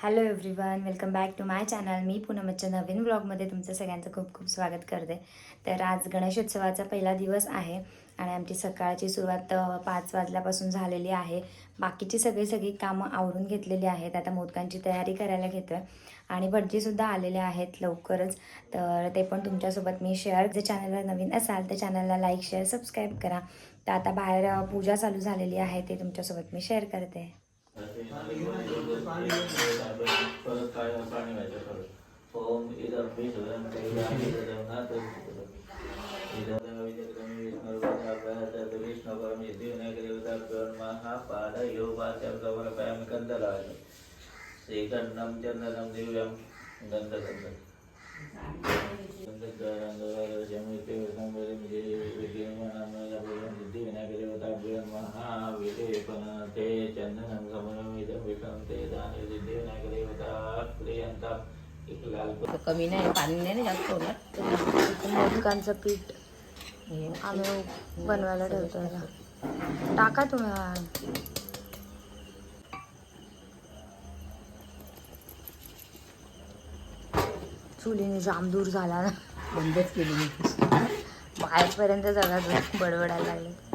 Hello everyone welcome back to my channel मी पुनमच्या नवीन ब्लॉगमध्ये तुमचं सगळ्यांचं खूप खूप स्वागत करते. तर आज गणेशोत्सवाचा पहिला दिवस आहे आणि आमची सकाळची सुरुवात पाच वाजल्यापासून झालेली आहे. बाकीची सगळी सगळी कामं आवरून घेतलेली आहेत. आता मोदकांची तयारी करायला घेतो आहे आणि भटजीसुद्धा आलेले आहेत लवकरच. तर ते पण तुमच्यासोबत मी शेअर जे चॅनलला नवीन असाल तर चॅनलला लाईक शेअर सबस्क्राईब करा. तर आता बाहेर पूजा चालू झालेली आहे. ते तुमच्यासोबत मी शेअर करते. परत काय पाणी व्हायचं परत ओम इदम विदम कैलाम इदम नाथ इदम विदम विष्णु रूपात विष्णु परम यदि नगरीवता महापाद योगाचर कवरपयम कंदलाय श्रीकंडम चंदनम दिव्यम गंधगंधम गंधकारं गवारं जमिते वसं वरं जय विजयमानं महाविदेपनते चन्दनं समनमिदं विषं ते दाने सिद्धिविनायकदेवता प्रियन्ताम् इक्लाल्प कमी नाही पाणी नाही ना जास्त होणार. मोदकांचं पीठ. आम्ही बनवायला ठेवतो याला टाका तुम्ही. चुलीने जाम दूर झाला ना. बंदच केली मी. बाहेरपर्यंत सगळं बडबडायला लागले.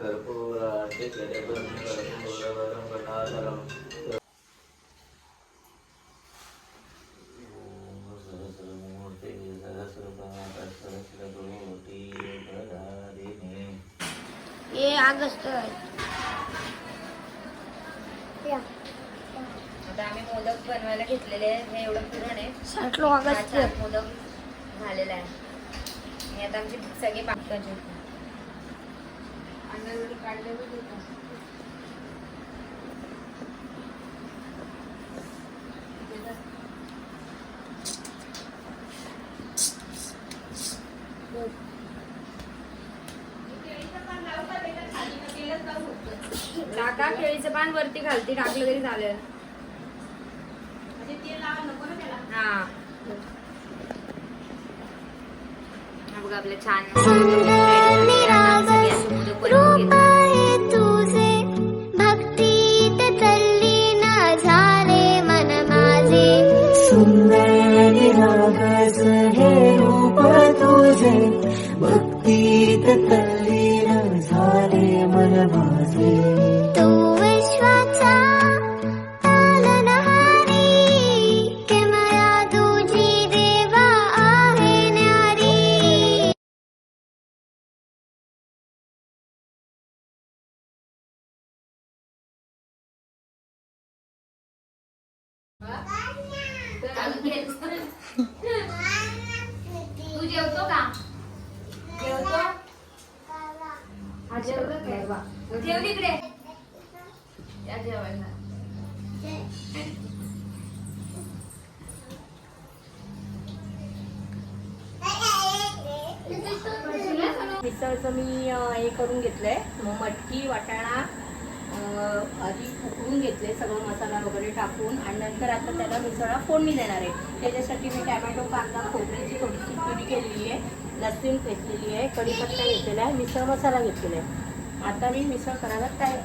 कर्पूर ये आगस्ट आता आम्ही मोदक बनवायला घेतलेले आहे. हे एवढं पुरण आहे. साठलो मोदक झालेला आहे आणि आता आमची सगळी बाकीची टाका केळीचं पान वरती घालती टाकलं तरी चालेल. हा. हा बघा आपले छान तू जेवतो का जेवतो हा जेवलं काय बा ठेव तिकडे या जेवायला मिसळचं मी हे करून घेतलंय. मग मटकी वाटाणा आधी उकळून घेतले सगळं मसाला. टाकून आणि नंतर आता त्याला मिसळा फोडणी देणार आहे. त्याच्यासाठी मी टॅमॅटो कांदा खोबऱ्याची थोडीशी प्युरी केलेली आहे. लसूण घेतलेली आहे. कढीपत्ता घेतलेला आहे. मिसळ मसाला घेतलेला आहे. आता मी मिसळ करायला काय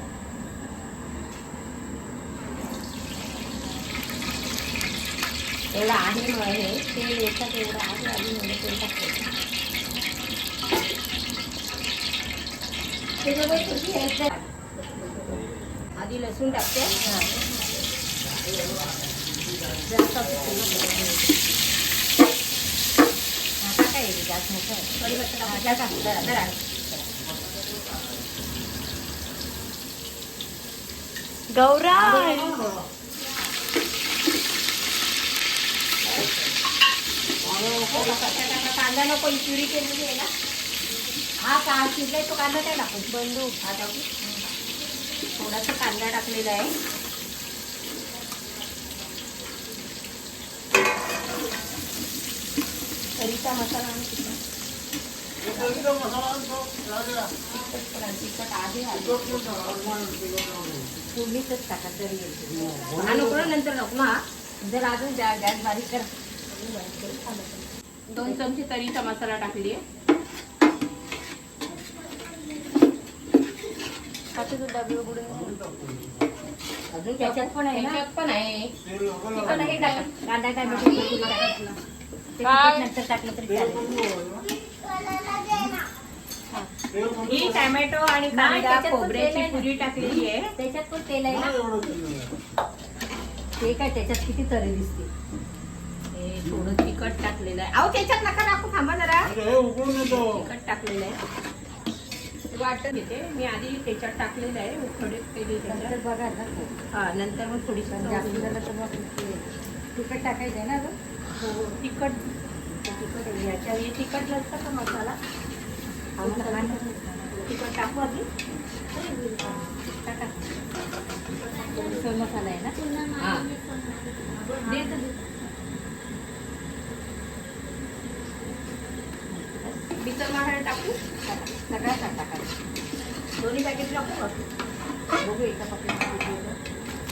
एवढं आहे मग हे तेल येतात एवढं आहे आधी एवढं तेल टाकते. आधी लसूण टाकते. जरासा कढीपत्ता टाकते. गौरा कांदा नको ही प्युरी केलेली आहे ना हा का शिजलाय तो कांदा काय टाकू बंदू हा टाकू थोडासा कांदा टाकलेला आहे कढीचा मसाला तिखट. आहे, आहे फोडणीतच टाका तरी नको नंतर नको ना. जर अजून गॅस बारीक कर. दोन चमचे तरीचा मसाला टाकली अजून त्याच्यात पण आहे पण आहे. आहे. कांदा टाकलं. ते तिखट नंतर टाकलं तरी चालेल. ही. टॅमॅटो आणि नाही, कांदा त्याच्यात पण खोबऱ्याची तेल आहे ना. पुरी टाकलेली आहे. त्याच्यात पण तेल आहे ना. ते काय त्याच्यात किती तरी दिसते. हे थोडं तिखट टाकलेलं आहे. अहो त्याच्यात नका टाकू थांबा जरा. तिखट टाकलेलं आहे. वाटत घेते. मी आधी त्याच्यात टाकलेलं आहे. थोडे नंतर त्याच्यात. बघा ना. हा नंतर मग थोडीशी जास्त झालं तर मग ते तिखट टाकायचं आहे ना गं? हो, तिखट तिखट आहे. याच्या हे तिखट नसतं का मसाला हा मसाला तिखट टाकू आधी टाका. मिसळ मसाला आहे ना हा दे तर दे. मिसळ मसाला टाकू सगळा टाका दोन्ही पॅकेट टाकू का? बघू एका पाकिट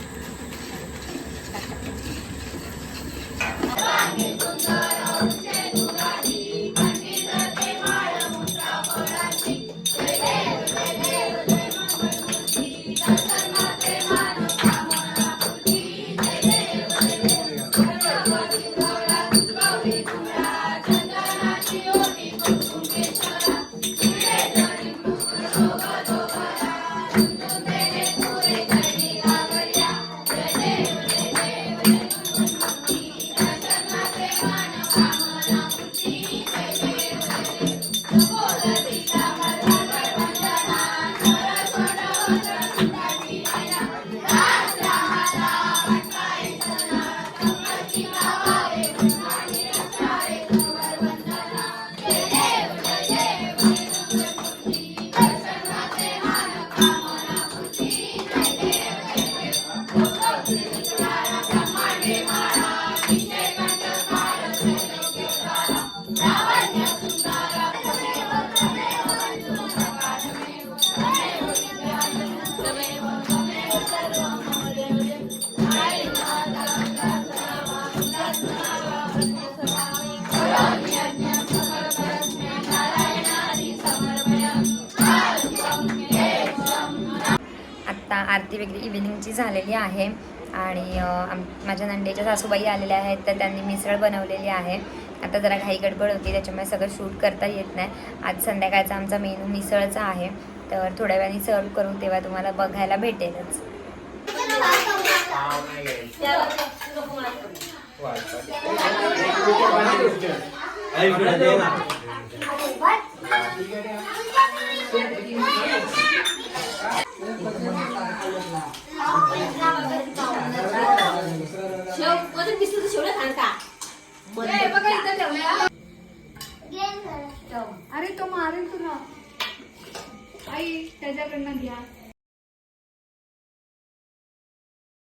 आत्ता आरती वगैरे इव्हिनिंगची झालेली आहे. आणि आम माझ्या नंडेच्या सासूबाई आलेल्या आहेत तर त्यांनी मिसळ बनवलेली आहे. आता जरा घाई गडबड होती त्याच्यामुळे सगळं शूट करता येत नाही. आज संध्याकाळचा आमचा मेनू मिसळचा आहे. तर थोड्या वेळाने सर्व करू तेव्हा तुम्हाला बघायला भेटेलच. अरे तो मारेल तुला. आई त्याच्याकडनं घ्या.